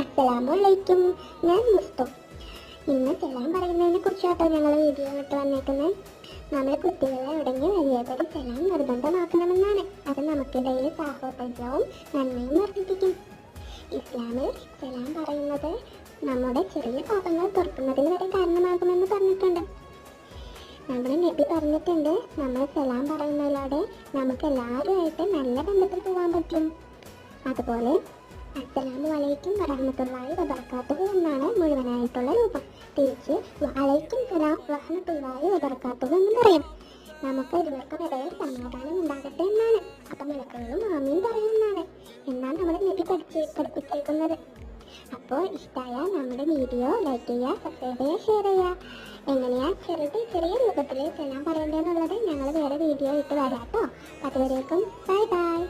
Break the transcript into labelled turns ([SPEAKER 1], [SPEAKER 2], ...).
[SPEAKER 1] അസ്സലാമലൈക്കും. ഞാൻ മുസ്തു ഇന്ന് ചെല്ലാൻ പറയുന്നതിനെ കുറിച്ചാട്ടോ ഞങ്ങൾ വീഡിയോ ഇട്ട് വന്നേക്കുന്നത് നമ്മുടെ കുട്ടികളെ എവിടെയെങ്കിലും വലിയപടി ചെല്ലാൻ നിർബന്ധമാക്കണമെന്നാണ്. അത് നമുക്കിടയിൽ സാഹോദര്യവും നന്മയും വർദ്ധിപ്പിക്കും. ഇസ്ലാമിൽ ചെല്ലാൻ പറയുന്നത് നമ്മുടെ ചെറിയ പാപങ്ങൾ തുറക്കുന്നതിന് വരെ കാരണമാകുമെന്ന് പറഞ്ഞിട്ടുണ്ട്. നമ്മുടെ നബി പറഞ്ഞിട്ടുണ്ട് നമ്മൾ സലാം പറയുന്നതിലൂടെ നമുക്ക് എല്ലാവരുമായിട്ട് നല്ല ബന്ധത്തിൽ പോകാൻ പറ്റും. അതുപോലെ അസ്സലാമു അലൈക്കും വറഹ്മത്തുള്ളാഹി വബറകാതുഹു എന്നാണ് മുഴുവനായിട്ടുള്ള രൂപം. തിരിച്ച് അലൈക്കും സലാം വറഹ്മത്തുള്ളാഹി വബറകാതുഹു എന്ന് പറയും. നമുക്ക് ഇരുവർക്കും ഇടയിൽ സമാധാനം ഉണ്ടാകട്ടെ എന്നാണ്. അപ്പം മലക്കുകളും ആമീൻ പറയുന്നതാണ്. എന്നാണ് നമ്മുടെ നബി പഠിച്ച് പഠിപ്പിച്ചേക്കുന്നത്. അപ്പോൾ ഇഷ്ടമായ നമ്മുടെ വീഡിയോ ലൈക്ക് ചെയ്യുക സബ്സ്ക്രൈബ് ചെയ്യുക ഷെയർ ചെയ്യുക. എങ്ങനെയാ ചെറുത് ചെറിയ രൂപത്തിൽ സലാം പറയേണ്ടതെന്നുള്ളത് ഞങ്ങൾ വേറെ വീഡിയോ ഇട്ട് വരാം കേട്ടോ. അതുവരേക്കും ബൈ ബൈ